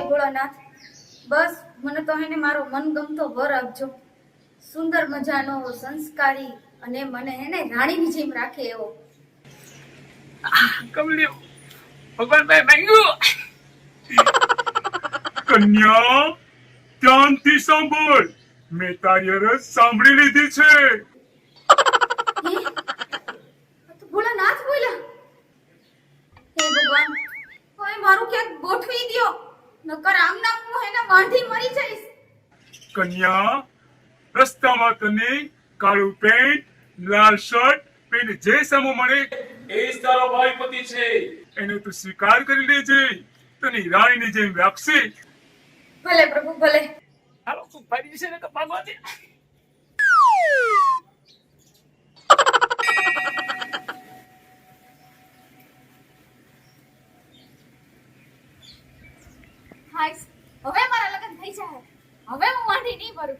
ભોળાનાથ બસ મને તો એને મારો મનગમતો વર આપજો. સુંદર મજાનો સંસ્કારી અને મને એને રાણીની જેમ રાખે એવો. કમલ્યો ભગવાન ભાઈ માંગ્યું. કન્યા ધ્યાનથી સાંભળ. મેં તારી અરજ સાંભળી લીધી છે. હે? ભોળાનાથ બોલ્યા. હે ભગવાન હવે મારું ક્યાંક ગોઠવી દ્યો. નકર આમ નામ હું એને વાંઢી મરી જઈશ. કન્યા રસ્તામાં તને કાળું પેન્ટ લાલ શર્ટ પેન્ટ જે સામો મળે એ જ તારો ભાઈ પતિ છે. એને તું સ્વીકાર કરી લેજે. તને રાણીની જેમ રાખશે. ભલે પ્રભુ ભલે. હાલો તું ફરી છે ને તો ભાગવા દે હવે મારા લગ્ન થઈ જાય. હવે હું વાંઢી નહીં ભરું.